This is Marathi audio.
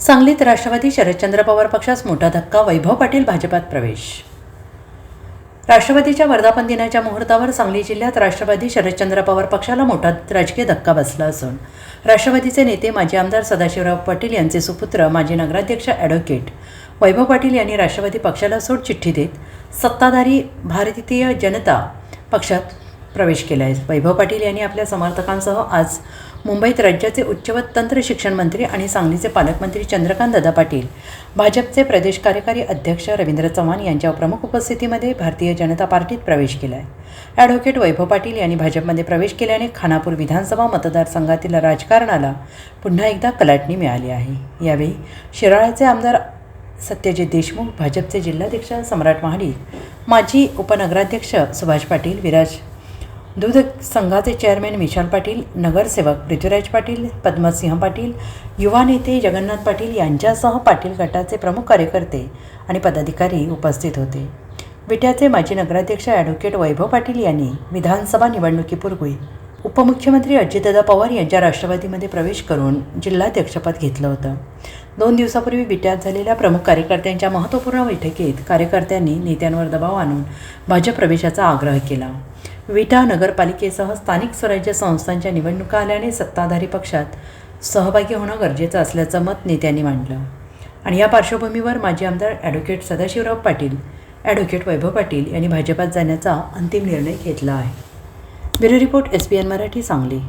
सांगलीत राष्ट्रवादी शरदचंद्र पवार पक्षास मोठा धक्का वैभव पाटील भाजपात प्रवेश. राष्ट्रवादीच्या वर्धापन दिनाच्या मुहूर्तावर सांगली जिल्ह्यात राष्ट्रवादी शरदचंद्र पवार पक्षाला मोठा राजकीय धक्का बसला असून राष्ट्रवादीचे नेते माजी आमदार सदाशिवराव पाटील यांचे सुपुत्र माजी नगराध्यक्ष ॲडव्होकेट वैभव पाटील यांनी राष्ट्रवादी पक्षाला सोडचिठ्ठी देत सत्ताधारी भारतीय जनता पक्षात प्रवेश केला आहे वैभव पाटील यांनी आपल्या समर्थकांसह आज मुंबईत राज्याचे उच्च व तंत्र शिक्षण मंत्री आणि सांगलीचे पालकमंत्री चंद्रकांत दादा पाटील भाजपचे प्रदेश कार्यकारी अध्यक्ष रवींद्र चव्हाण यांच्या प्रमुख उपस्थितीमध्ये भारतीय जनता पार्टीत प्रवेश केला आहे ॲडव्होकेट वैभव पाटील यांनी भाजपमध्ये प्रवेश केल्याने खानापूर विधानसभा मतदारसंघातील राजकारणाला पुन्हा एकदा कलाटणी मिळाली आहे. यावेळी शिराळ्याचे आमदार सत्यजित देशमुख भाजपचे जिल्हाध्यक्ष सम्राट महाडिक माजी उपनगराध्यक्ष सुभाष पाटील विराज दूध संघाचे चेअरमॅन विशाल पाटील नगरसेवक पृथ्वीराज पाटील पद्मसिंह पाटील युवा नेते जगन्नाथ पाटील यांच्यासह पाटील गटाचे प्रमुख कार्यकर्ते आणि पदाधिकारी उपस्थित होते. विट्याचे माजी नगराध्यक्ष ॲडव्होकेट वैभव पाटील यांनी विधानसभा निवडणुकीपूर्वी उपमुख्यमंत्री अजितदादा पवार यांच्या राष्ट्रवादीमध्ये प्रवेश करून जिल्हाध्यक्षपद घेतलं होतं. दोन दिवसापूर्वी विट्यात झालेल्या प्रमुख कार्यकर्त्यांच्या महत्त्वपूर्ण बैठकीत कार्यकर्त्यांनी नेत्यांवर दबाव आणून भाजप प्रवेशाचा आग्रह केला. विटा नगरपालिकेसह स्थानिक स्वराज्य संस्थांच्या निवडणुका आल्याने सत्ताधारी पक्षात सहभागी होणं गरजेचं असल्याचं मत नेत्यांनी मांडलं. आणि या पार्श्वभूमीवर माजी आमदार ॲडव्होकेट सदाशिवराव पाटील ॲडव्होकेट वैभव पाटील यांनी भाजपात जाण्याचा अंतिम निर्णय घेतला आहे. Bureau report S P N Marathi Sangli.